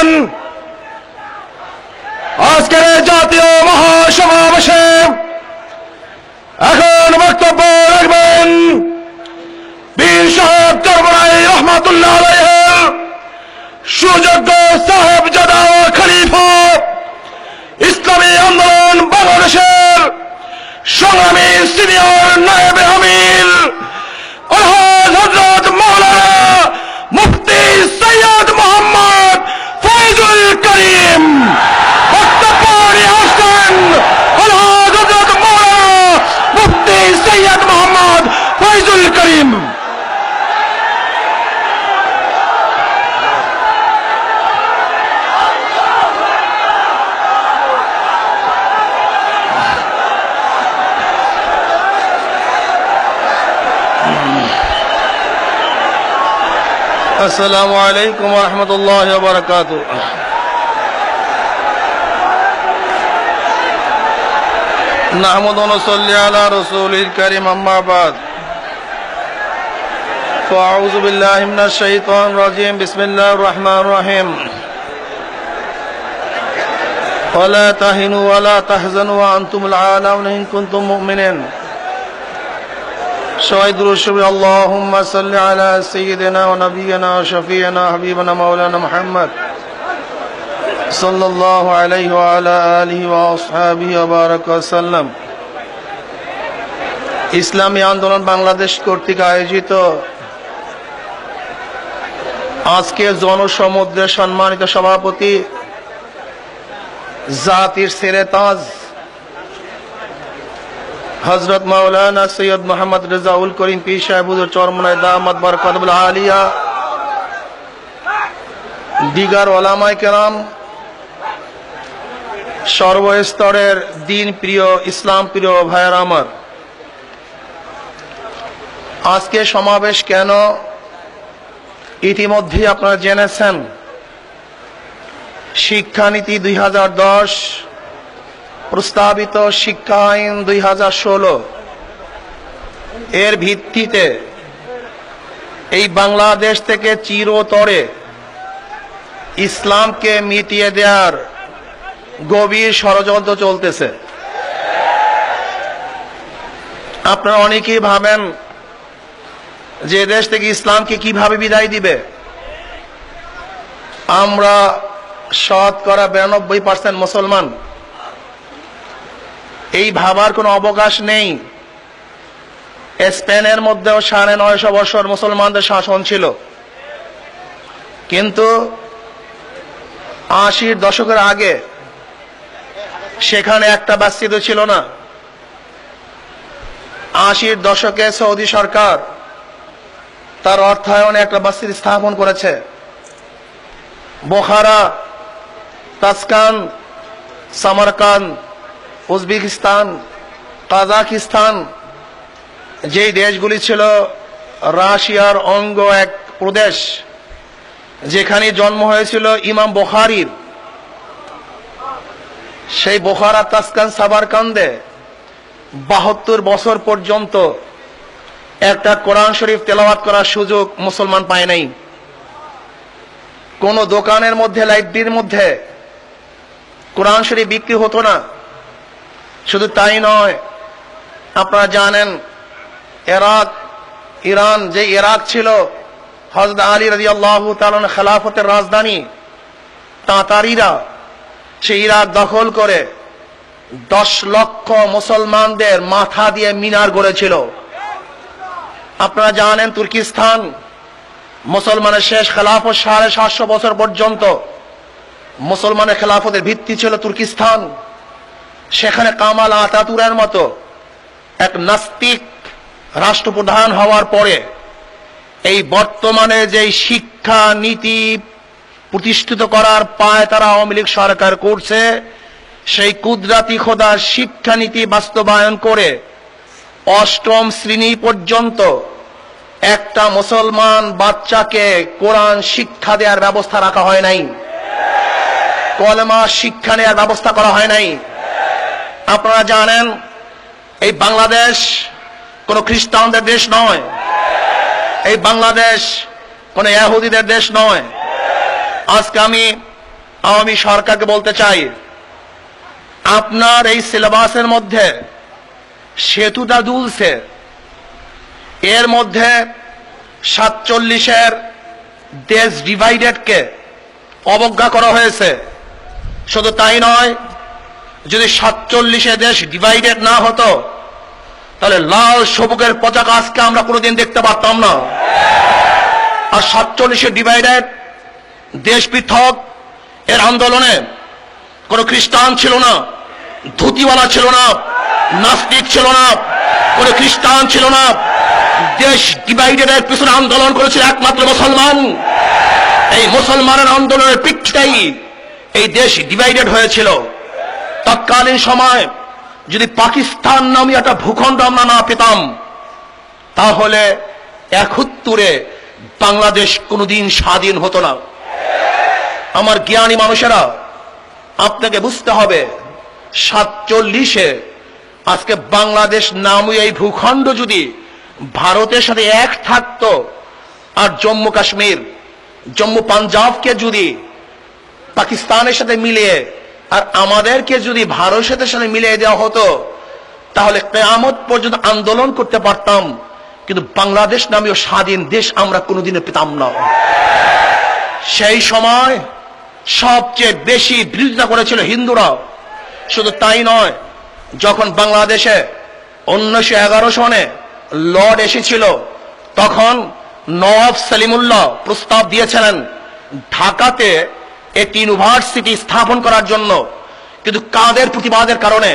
বন্ধুগণ আজকের জাতীয় মহাসমাবেশে এখন বক্তব্য রাখবেন বীর সাহেব চরমরাই রহমাতুল্লাহ সুযোগ্য সাহেব জাদা খলিফা, ইসলামী আন্দোলন বাংলাদেশের সংগ্রামী সিনিয়র নায়েব আমির আলহাজ হজরত মৌলানা মুফতি সৈয়দ মোহাম্মদ ফৈজুল করিম বক্তব্য নিয়ে আসছেন আলহাজ হজরত মৌলানা মুফতি সৈয়দ মোহাম্মদ ফৈজুল করিম السلام عليكم ورحمة الله وبركاته نحمد ونصلي على رسول الكريم أما بعد فأعوذ بالله من الشيطان الرجيم بسم الله الرحمن الرحيم ولا تهنوا ولا تحزنوا وأنتم العالون إن كنتم مؤمنين সবাই দুরুসবি আল্লাহুম্মা সাল্লি আলা সাইয়্যিদিনা ওয়া নাবিয়িনা ওয়া শাফিয়িনা হাবিবানা মাওলানা মুহাম্মদ সাল্লাল্লাহু আলাইহি ওয়া আলা আলিহি ওয়া আসহাবিহি ওয়া বারাক ওয়া সাল্লাম। ইসলামী আন্দোলন বাংলাদেশ কর্তৃক আয়োজিত আজকে জনসমুদ্রের সম্মানিত সভাপতি জাতির সেরে তাজ হজরত মাওলানা সৈয়দ মোহাম্মদ রেজাউল করিম পি সাহেবুজুর চরমনায় দামাদ বরকতবুল আলিয়া। দিগার ওলামাই কেরাম, সর্বস্তরের দিন প্রিয়, ইসলাম প্রিয় ভাইয়ের আমার, আজকে সমাবেশ কেন? ইতিমধ্যে আপনারা জেনেছেন, শিক্ষানীতি দুই হাজার দশ প্রস্তাবিত শিক্ষা আইন দুই হাজার ষোলো। এর ভিত্তিতে এই বাংলাদেশ থেকে চিরতরে ইসলামকে মিটিয়ে দেওয়ার গভীর ষড়যন্ত্র চলতেছে। আপনারা অনেকেই ভাবেন যে দেশ থেকে ইসলামকে কীভাবে বিদায় দিবে? আমরা শতকরা বিরানব্বই পার্সেন্ট মুসলমান। এই ভাবার কোনো অবকাশ নেই। স্পেনের মধ্যেও সাড়ে নয়শো বছর মুসলমানদের শাসন ছিল। কিন্তু আশির দশকের আগে সেখানে একটা বাস্তিত ছিল না। আশির দশকে সৌদি সরকার তার অর্থায়নে একটা বাস্তির স্থাপন করেছে। Bukhara Tashkent Samarkand Uzbekistan, Kazakhstan, যেই দেশগুলি ছিল রাশিয়ার অঙ্গ এক প্রদেশ, যেখানে জন্ম হয়েছিল ইমাম বোখারির। সেই বোখারা তাসকান সাবারকান্দে বাহাত্তর বছর পর্যন্ত একটা কোরআন শরীফ তেলাওয়াত করার সুযোগ মুসলমান পায় নাই। কোন দোকানের মধ্যে, লাইব্রেরির মধ্যে কোরআন শরীফ বিক্রি হতো না। শুধু তাই নয়, আপনারা জানেন এরাক ইরান যে ইরাক ছিল হজরত আলী রাজি আল্লাহ খেলাফতের রাজধানী, তাঁতারিরা সে ইরাক দখল করে দশ লক্ষ মুসলমানদের মাথা দিয়ে মিনার গড়েছিল। আপনারা জানেন, তুর্কিস্তান মুসলমানের শেষ খেলাফত সাড়ে সাতশো বছর পর্যন্ত মুসলমানের খেলাফতের ভিত্তি ছিল তুর্কিস্তান। সেখানে কামাল আতাতুরের মতো এক নাস্তিক রাষ্ট্রপ্রধান হওয়ার পরে এই বর্তমানে যে শিক্ষা নীতি প্রতিষ্ঠিত করার পায় তারা আওয়ামী লীগ সরকার করছে, সেই কুদরাতি খোদার শিক্ষানীতি বাস্তবায়ন করে অষ্টম শ্রেণি পর্যন্ত একটা মুসলমান বাচ্চাকে কোরআন শিক্ষা দেওয়ার ব্যবস্থা রাখা হয় নাই। কলমা শিক্ষা নেওয়ার ব্যবস্থা করা হয় নাই। আপনারা জানেন, এই বাংলাদেশ কোন খ্রিস্টানদের দেশ নয়। এই বাংলাদেশ কোন ইহুদিদের দেশ নয়। আজকে আমি আমি সরকারকে বলতে চাই, আপনার এই সিলেবাসের মধ্যে সেতুটা দুলছে। এর মধ্যে সাতচল্লিশের দেশ ডিভাইডেডকে অবজ্ঞা করা হয়েছে। শুধু তাই নয় যদি সাতচল্লিশে দেশ ডিভাইডেড না হতো, তাহলে লাল সবুকের পতাকা আজকে আমরা কোনোদিন দেখতে পারতাম না। আর সাতচল্লিশে ডিভাইডেড দেশ পৃথক, এর আন্দোলনে কোনো খ্রিস্টান ছিল না, ধুতিওয়ালা ছিল না, নাস্তিক ছিল না, কোনো খ্রিস্টান ছিল না। দেশ ডিভাইডেডের পিছনে আন্দোলন করেছিল একমাত্র মুসলমান। এই মুসলমানের আন্দোলনের পিঠটাই এই দেশ ডিভাইডেড হয়েছিল। তৎকালীন সময় যদি পাকিস্তান নামে একটা ভূখণ্ড আমরা না পেতাম, তাহলে একত্তরে বাংলাদেশ কোনোদিন স্বাধীন হতো না। আমার জ্ঞানী মানুষেরা, আপনাকে বুঝতে হবে, সাতচল্লিশে আজকে বাংলাদেশ নামে এই ভূখণ্ড যদি ভারতের সাথে এক থাকতো, আর জম্মু কাশ্মীর, জম্মু পাঞ্জাবকে যদি পাকিস্তানের সাথে মিলিয়ে আর আমাদেরকে যদি ভারতের সাথে সাথে মিলিয়ে দেওয়া হতো, তাহলে কেয়ামত পর্যন্ত আন্দোলন করতে পারতাম। কিন্তু বাংলাদেশ নামীয় স্বাধীন দেশ আমরা কোনোদিনও পেতাম না। সেই সময় সবচেয়ে বেশি বিরোধিতা করেছিল হিন্দুরা। শুধু তাই নয়, যখন বাংলাদেশে উনিশশো এগারো সনে লর্ড এসেছিল, তখন নওয়াব সালিমুল্লাহ প্রস্তাব দিয়েছিলেন, ঢাকাতে একটি ইউনিভার্সিটি স্থাপন করার জন্য। কিন্তু কাদের প্রতিবাদের কারণে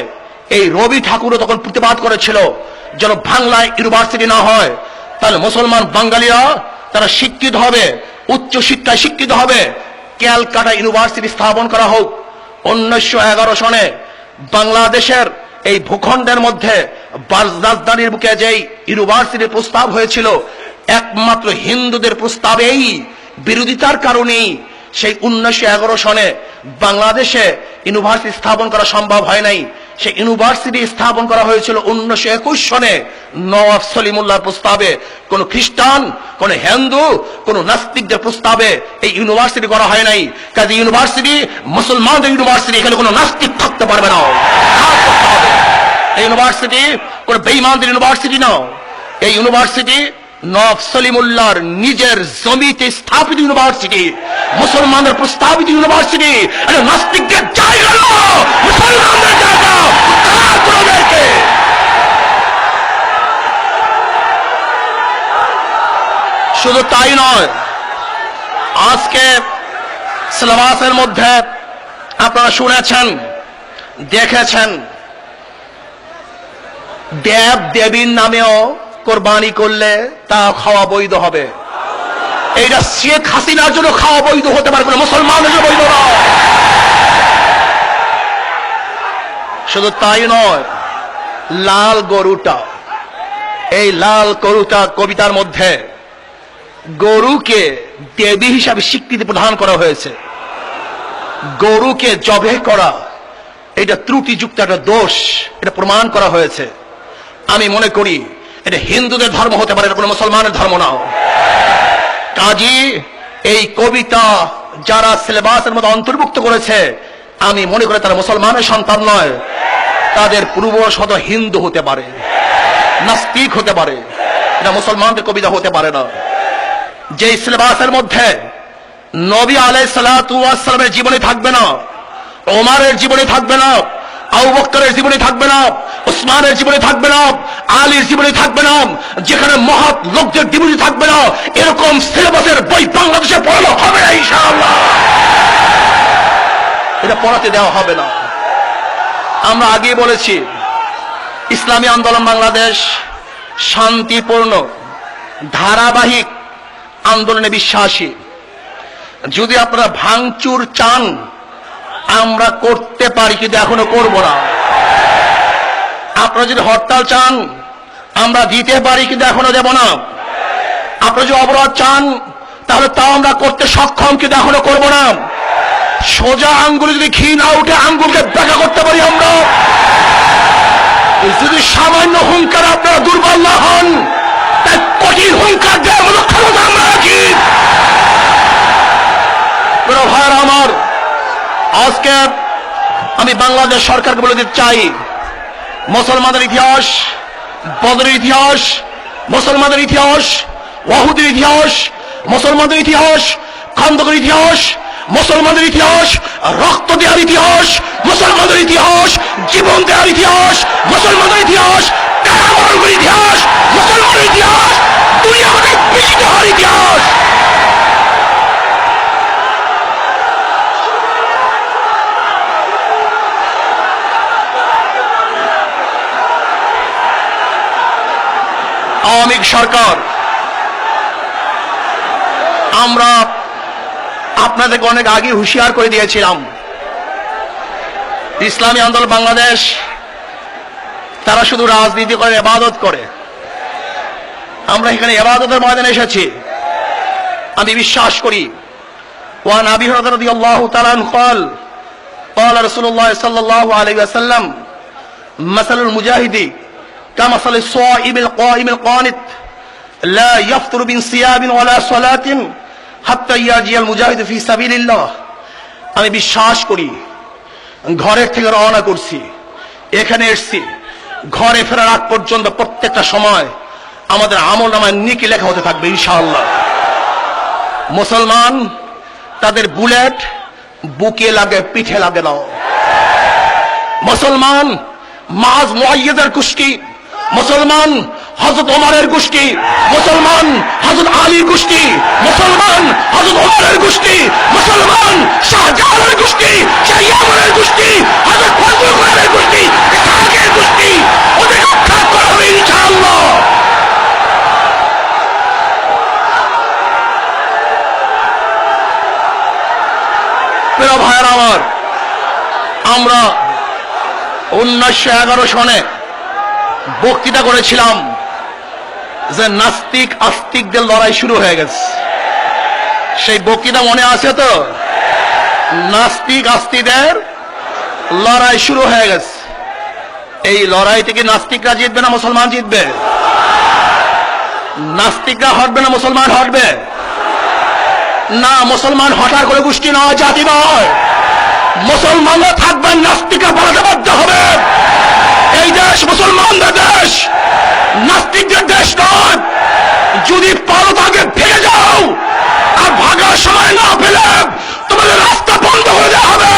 এই রবি ঠাকুরও তখন প্রতিবাদ করেছিল যেন বাংলায় ইউনিভার্সিটি না হয়। তাহলে মুসলমান বাঙালিরা তারা শিক্ষিত হবে, উচ্চ শিক্ষায় শিক্ষিত হবে। ক্যালকাটা ইউনিভার্সিটি স্থাপন করা হোক। উনিশশো এগারো সনে বাংলাদেশের এই ভূখণ্ডের মধ্যে রাজধানীর বুকে যেই ইউনিভার্সিটির প্রস্তাব হয়েছিল, একমাত্র হিন্দুদের প্রস্তাবেই বিরোধিতার কারণেই সেই উনিশশো এগারো সনে বাংলাদেশে ইউনিভার্সিটি স্থাপন করা সম্ভব হয় নাই। সেই ইউনিভার্সিটি স্থাপন করা হয়েছিল উনিশশো একুশ সনে নওয়াব সলিমুল্লাহর প্রস্তাবে। কোন খ্রিস্টান, কোন হিন্দু, কোন নাস্তিকদের প্রস্তাবে এই ইউনিভার্সিটি করা হয় নাই। কাজে ইউনিভার্সিটি, মুসলমানদের ইউনিভার্সিটি, এখানে কোনো নাস্তিক থাকতে পারবে না। এই ইউনিভার্সিটি কোন বেইমানদের ইউনিভার্সিটি না। এই ইউনিভার্সিটি নব সলিমুল্লাহর নিজের জমিতে স্থাপিত ইউনিভার্সিটি, মুসলমানদের প্রস্তাবিত ইউনিভার্সিটি এটা নাস্তিকদের জায়গা মুসলমানদের জায়গা শুধু তাই নয়, আজকে সিলেবাসের মধ্যে আপনারা শুনেছেন, দেখেছেন, দেব দেবীর নামেও কোরবানি করলে তা খাওয়া বৈধ হবে। এইটা শেখ হাসিনার জন্য খাওয়া বৈধ হতে পারে, কোনো মুসলমানের জন্য বৈধ নয়। শুধু তাই নয়, লাল গরুটা, এই লাল গরুটা কবিতার মধ্যে গরুকে দেবী হিসাবে স্বীকৃতি প্রদান করা হয়েছে। গরুকে জবে করা, এটা ত্রুটিযুক্ত একটা দোষ, এটা প্রমাণ করা হয়েছে। আমি মনে করি এটা হিন্দুদের ধর্ম হতে পারে কোনো মুসলমানের ধর্ম না। কাজী, এই কবিতা যারা সিলেবাসের মধ্যে অন্তর্ভুক্ত করেছে, আমি মনে করি তারা মুসলমানের সন্তান নয়। তাদের পূর্বশত হিন্দু হতে পারে, নাস্তিক হতে পারে, এটা মুসলমানদের কবিতা হতে পারে না। যে সিলেবাসের মধ্যে নবী আলাই সালামের জীবনে থাকবে না, ওমারের জীবনে থাকবে না বক্করের জীবনে থাকবে না ওসমানের জীবনে থাকবে না, আলীর জীবনে থাকবে না, যেখানে মহৎ লোকদের জীবনে থাকবে না, এরকম সিলেবাসের বই বাংলাদেশে পড়ানো হবে না ইনশাআল্লাহ। এটা পড়াতে দেওয়া হবে না। আমরা আগে বলেছি, ইসলামী আন্দোলন বাংলাদেশ শান্তিপূর্ণ, ধারাবাহিক আন্দোলনে বিশ্বাসী। যদি আপনারা ভাঙচুর চান আমরা করতে পারি, কিন্তু এখনও করব না। আপনারা যদি হরতাল চান, আমরা দিতে পারি, কিন্তু এখনও দেব না। আপনারা যদি অবরোধ চান, তাহলে তাও আমরা করতে সক্ষম, কিন্তু এখনও করব না। সোজা আঙ্গুলে যদি ঘি না উঠে আঙ্গুলকে ব্যাখ্যা করতে পারি আমরা। যদি সামান্য হুঙ্কার আপনারা দুর্বল না হন, তাই কঠিন হুঙ্কার দেওয়ার মতো ক্ষমতা আমরা রাখি প্রিয় ভাইয়ের আমার আজকে আমি বাংলাদেশ সরকারকে বলে দিতে চাই, মুসলমানদের ইতিহাস, বদরের ইতিহাস, মুসলমানদের ইতিহাস, ওয়াহুদের ইতিহাস, মুসলমানদের ইতিহাস, খন্দকের ইতিহাস, মুসলমানদের ইতিহাস, রক্ত দেওয়ার ইতিহাস, মুসলমানদের ইতিহাস, জীবন দেওয়ার ইতিহাস, মুসলমানদের ইতিহাস ইতিহাস মুসলমানের ইতিহাস সরকার আমরা আপনাদেরকে অনেক আগে হুঁশিয়ার করে দিয়েছিলাম ইসলামী আন্দোলন বাংলাদেশ তারা শুধু রাজনীতি করে এবাদত করে আমরা এখানে এবাদতের ময়দানে এসেছি আমি বিশ্বাস করি ওয়ান আবি হরাদ রাদিয়াল্লাহু তাআলা আনহু قال قال رسول الله صلى الله عليه وسلم مثل المجاهد كمثل الصائم القائم القانت لا يفطر من صيام ولا صلاة حتى يرجع المجاهد في سبيل الله আমি বিশ্বাস করি ঘরের থেকে রওনা করছি এখানে এসছি ঘরে ফেরার আগ পর্যন্ত প্রত্যেকটা সময় আমাদের আমল নামায় নিকি লেখা হতে থাকবে ইনশাআল্লাহ মুসলমান তাদের বুলেট বুকে লাগে পিঠে লাগে না মুসলমান মাজ মুআইয়দের গোষ্ঠী মুসলমান হযরত ওমরের গোষ্ঠী, মুসলমান হযরত আলীর গোষ্ঠী, মুসলমান হযরত ওমরের গোষ্ঠী, মুসলমান শাহজাহানের গোষ্ঠী শাহজাহানের গোষ্ঠী, হযরত ফজল কোরআনের গোষ্ঠী, ইসহাকের গোষ্ঠী, ওদের রক্ষা করা হবে ইনশাআল্লাহ। প্রিয় ভাইয়ের আমার, আমরা উনিশশো এগারো সনে বক্তৃতা করেছিলাম যে নাস্তিক আস্তিকদের লড়াই শুরু হয়ে গেছে। সেই বক্তৃতা মনে আছে তো? নাস্তিক আস্তিকদের লড়াই শুরু হয়ে গেছে। এই লড়াই থেকে নাস্তিকরা জিতবে না মুসলমান জিতবে? নাস্তিকরা হটবে না মুসলমান হটবে? না, মুসলমান হঠাৎ করে গোষ্ঠী নয় জাতি নয় মুসলমানরা থাকবেন, নাস্তিকরা পালাতে বাধ্য হবে। এই দেশ মুসলমানদের দেশ, নাস্তিকদের দেশ নয়। যদি পারো তাকে ভেঙে যাও আর ভাগার সময় না পেলে তোমাদের রাস্তা বন্ধ করে দেওয়া হবে।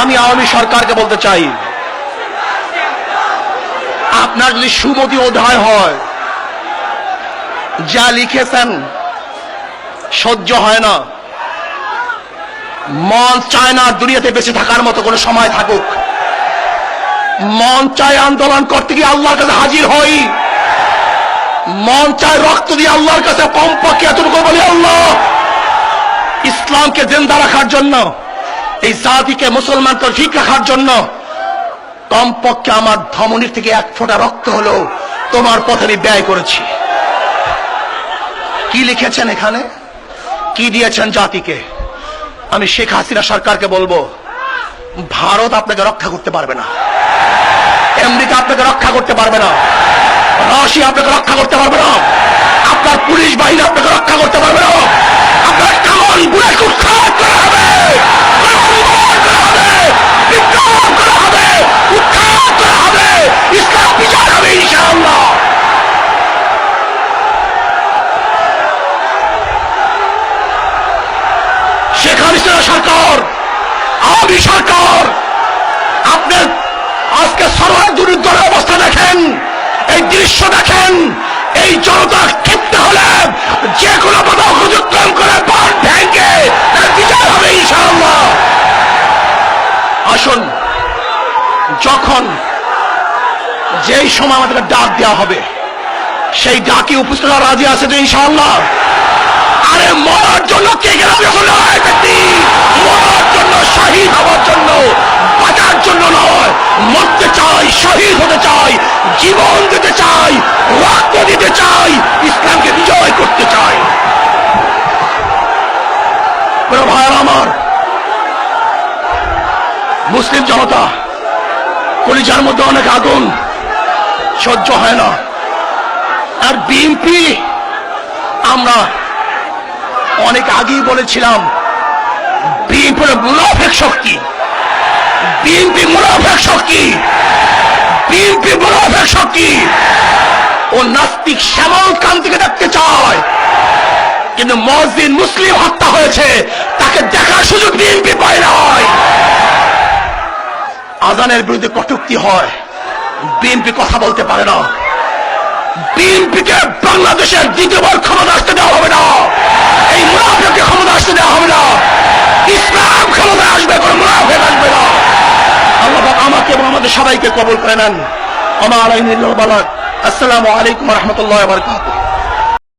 আমি আওয়ামী সরকারকে বলতে চাই আপনার যদি সুমতি অধ্যায় হয়, যা লিখেছেন, সহ্য হয় না। মন চায় না দুনিয়াতে বেঁচে থাকার মতো কোনো সময় থাকুক। মন চায় আন্দোলন করতে গিয়ে আল্লাহর কাছে হাজির হই। মন চায় রক্ত দিয়ে আল্লাহর কাছে কমপক্ষে এতটুকু বলি, আল্লাহ, ইসলামকে জিন্দা রাখার জন্য, এই জাতিকে মুসলমানকে ঠিক রাখার জন্য কমপক্ষে আমার ধমনির থেকে এক ফোঁটা রক্ত হলো তোমার পথে আমি ব্যয় করেছি। কি লিখেছেন এখানে? কি দিয়েছেন জাতিকে? আমি শেখ হাসিনা সরকারকে বলব, ভারত আপনাকে রক্ষা করতে পারবে না। আমেরিকা আপনাকে রক্ষা করতে পারবে না। রাশিয়া আপনাকে রক্ষা করতে পারবে না। আপনার পুলিশ বাহিনী আপনাকে রক্ষা করতে পারবে না আপনার কামন বুলেট উৎখাত করা হবে প্রলম্বন করা হবে বিপ্লব করা হবে উৎখাত করা হবে ইসলাম বিচার হবে ইনশাআল্লাহ শেখ হাসিনা সরকার আওয়ামী সরকার আপনার আজকে সরকার দুর্নীতির অবস্থা দেখেন এই দৃশ্য দেখেন এই জনতা ক্ষিপ্ত হলে যে কোনো বাধা অতিক্রম করে ভেঙে এর বিচার হবে ইনশাআল্লাহ। আসুন, যখন যেই সময় আমাদেরকে ডাক দেওয়া হবে, সেই ডাকে উপস্থিত রাজি আছে তো ইনশাআল্লাহ? আরে মরার জন্য কে গেলাম ব্যক্তি। মরার জন্য, শহীদ হওয়ার জন্য জন্য নয়। মরতে চাই, শহীদ হতে চাই, জীবন দিতে চাই, রক্ত দিতে চাই, ইসলামকে বিজয় করতে চাই। ভাইয়ার আমার? মুসলিম জনতা, কলিজার মধ্যে অনেক আগুন, সহ্য হয় না। আর বিএনপি আমরা অনেক আগেই বলেছিলাম বিএনপি মুনাফেক শক্তি। বিএনপি মুনাফেক শক্তি। বিএনপি মুনাফেক শক্তি। ও নাস্তিক শ্যামল কান্তিকে দেখতে চায়। কিন্তু মসজিদ মুসলিম হত্যা হয়েছে। তাকে দেখার সুযোগ বিএনপি পায় নাই। আজানের বিরুদ্ধে কটুক্তি হয়। বিএনপি কথা বলতে পারে না। বিএনপিকে বাংলাদেশের দ্বিতীয়বার ক্ষমতা আসতে দেওয়া হবে না। এই মুনাফেককে ক্ষমতা আসতে দেওয়া হবে না। ইসলাম ক্ষমতা আসবে আল্লাহ আমাকে এবং আমাদের সবাইকে কবল করে নেন। আমার আইন বালাক। আসসালামু আলাইকুম রহমতুল্লাহ বারকাত